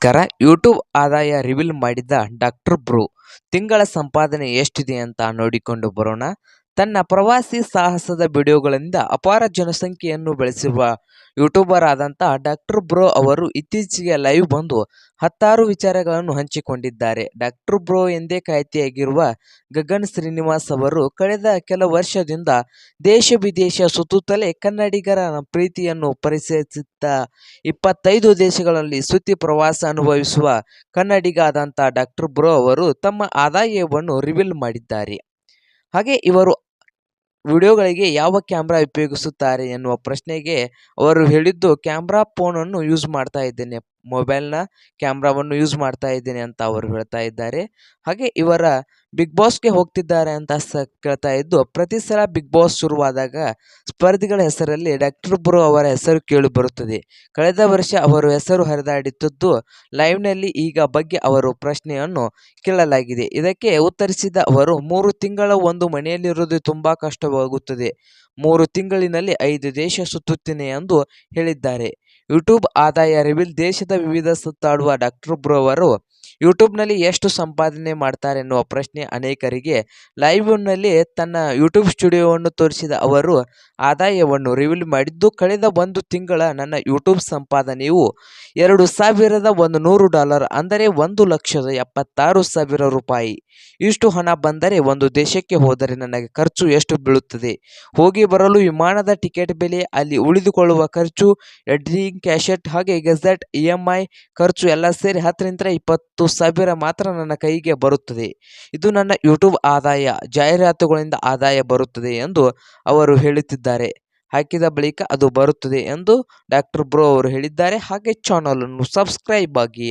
ನಮಸ್ಕಾರ ಯೂಟ್ಯೂಬ್ ಆದಾಯ ರಿವೀಲ್ ಮಾಡಿದ ಡಾಕ್ಟರ್ ಬ್ರೋ. ತಿಂಗಳ ಸಂಪಾದನೆ ಎಷ್ಟಿದೆ ಅಂತ ನೋಡಿಕೊಂಡು ಬರೋಣ. ತನ್ನ ಪ್ರವಾಸಿ ಸಾಹಸದ ವಿಡಿಯೋಗಳಿಂದ ಅಪಾರ ಜನಸಂಖ್ಯೆಯನ್ನು ಬೆಳೆಸಿರುವ ಯೂಟ್ಯೂಬರ್ ಆದಂಥ ಡಾಕ್ಟರ್ ಬ್ರೋ ಅವರು ಇತ್ತೀಚೆಗೆ ಲೈವ್ ಬಂದು ಹತ್ತಾರು ವಿಚಾರಗಳನ್ನು ಹಂಚಿಕೊಂಡಿದ್ದಾರೆ. ಡಾಕ್ಟರ್ ಬ್ರೋ ಎಂದೇ ಖ್ಯಾತಿಯಾಗಿರುವ ಗಗನ್ ಶ್ರೀನಿವಾಸ್ ಅವರು ಕಳೆದ ಕೆಲ ವರ್ಷದಿಂದ ದೇಶ ವಿದೇಶ ಸುತ್ತುತ್ತಲೇ ಕನ್ನಡಿಗರ ಪ್ರೀತಿಯನ್ನು ಪರಿಚಯಿಸುತ್ತಾ ಇಪ್ಪತ್ತೈದು ದೇಶಗಳಲ್ಲಿ ಸುತ್ತಿ ಪ್ರವಾಸ ಅನುಭವಿಸುವ ಕನ್ನಡಿಗ ಆದಂಥ ಡಾಕ್ಟರ್ ಬ್ರೋ ಅವರು ತಮ್ಮ ಆದಾಯವನ್ನು ರಿವೀಲ್ ಮಾಡಿದ್ದಾರೆ. ಹಾಗೆ ಇವರು ವಿಡಿಯೋಗಳಿಗೆ ಯಾವ ಕ್ಯಾಮ್ರಾ ಉಪಯೋಗಿಸುತ್ತಾರೆ ಎನ್ನುವ ಪ್ರಶ್ನೆಗೆ ಅವರು ಹೇಳಿದ್ದು ಕ್ಯಾಮ್ರಾ ಫೋನನ್ನು ಯೂಸ್ ಮಾಡ್ತಾ ಇದ್ದೇನೆ, ಮೊಬೈಲ್ನ ಕ್ಯಾಮ್ರಾವನ್ನು ಯೂಸ್ ಮಾಡ್ತಾ ಇದ್ದೇನೆ ಅಂತ ಅವರು ಹೇಳ್ತಾ ಇದ್ದಾರೆ. ಹಾಗೆ ಇವರ ಬಿಗ್ ಬಾಸ್ಗೆ ಹೋಗ್ತಿದ್ದಾರೆ ಅಂತ ಸ ಕೇಳ್ತಾ ಇದ್ದು, ಪ್ರತಿ ಸಲ ಬಿಗ್ ಬಾಸ್ ಶುರುವಾದಾಗ ಸ್ಪರ್ಧಿಗಳ ಹೆಸರಲ್ಲಿ ಡಾಕ್ಟರ್ ಬ್ರೋ ಅವರ ಹೆಸರು ಕೇಳಿ ಬರುತ್ತದೆ. ಕಳೆದ ವರ್ಷ ಅವರು ಹೆಸರು ಹರಿದಾಡಿದ್ದದ್ದು ಲೈವ್ನಲ್ಲಿ ಈಗ ಬಗ್ಗೆ ಅವರು ಪ್ರಶ್ನೆಯನ್ನು ಕೇಳಲಾಗಿದೆ. ಇದಕ್ಕೆ ಉತ್ತರಿಸಿದ ಅವರು, ಮೂರು ತಿಂಗಳ ಒಂದು ಮನೆಯಲ್ಲಿರುವುದು ತುಂಬ ಕಷ್ಟವಾಗುತ್ತದೆ. ಮೂರು ತಿಂಗಳಿನಲ್ಲಿ ಐದು ದೇಶ ಸುತ್ತುತ್ತೇನೆ ಎಂದು ಹೇಳಿದ್ದಾರೆ. ಯೂಟ್ಯೂಬ್ ಆದಾಯ ರಿವಿಲ್ ದೇಶದ ವಿವಿಧ ಸುತ್ತಾಡುವ ಡಾಕ್ಟರ್ ಬ್ರೋ ಅವರು ಯೂಟ್ಯೂಬ್ನಲ್ಲಿ ಎಷ್ಟು ಸಂಪಾದನೆ ಮಾಡ್ತಾರೆ ಎನ್ನುವ ಪ್ರಶ್ನೆ ಅನೇಕರಿಗೆ. ಲೈವ್ನಲ್ಲಿ ತನ್ನ ಯೂಟ್ಯೂಬ್ ಸ್ಟುಡಿಯೋವನ್ನು ತೋರಿಸಿದ ಅವರು, ಆದಾಯವನ್ನು ರಿವೀಲ್ ಮಾಡಿದ್ದು ಕಳೆದ ಒಂದು ತಿಂಗಳ ನನ್ನ ಯೂಟ್ಯೂಬ್ ಸಂಪಾದನೆಯು ಎರಡು ಸಾವಿರದ ಒಂದು ನೂರು ಡಾಲರ್ ಅಂದರೆ ಒಂದು ಲಕ್ಷದ ಎಪ್ಪತ್ತಾರು ಸಾವಿರ ರೂಪಾಯಿ. ಇಷ್ಟು ಹಣ ಬಂದರೆ ಒಂದು ದೇಶಕ್ಕೆ ಹೋದರೆ ನನಗೆ ಖರ್ಚು ಎಷ್ಟು ಬೀಳುತ್ತದೆ? ಹೋಗಿ ಬರಲು ವಿಮಾನದ ಟಿಕೆಟ್ ಬೆಲೆ, ಅಲ್ಲಿ ಉಳಿದುಕೊಳ್ಳುವ ಖರ್ಚು ಎಡ್ರಿಂಗ್ ಕ್ಯಾಶೆಟ್ ಹಾಗೆ ಗೆಜೆಟ್, ಇ ಎಂ ಐ ಖರ್ಚು ಎಲ್ಲ ಸೇರಿ ಹತ್ತರಿಂದ ಇಪ್ಪತ್ತು ಸಾವಿರ ಮಾತ್ರ ನನ್ನ ಕೈಗೆ ಬರುತ್ತದೆ. ಇದು ನನ್ನ ಯೂಟ್ಯೂಬ್ ಆದಾಯ, ಜಾಹೀರಾತುಗಳಿಂದ ಆದಾಯ ಬರುತ್ತದೆ ಎಂದು ಅವರು ಹೇಳುತ್ತಿದ್ದಾರೆ. ಹಾಕಿದ ಬಳಿಕ ಅದು ಬರುತ್ತದೆ ಎಂದು ಡಾಕ್ಟರ್ ಬ್ರೋ ಅವರು ಹೇಳಿದ್ದಾರೆ. ಹಾಗೆ ಚಾನಲನ್ನು ಸಬ್ಸ್ಕ್ರೈಬ್ ಆಗಿ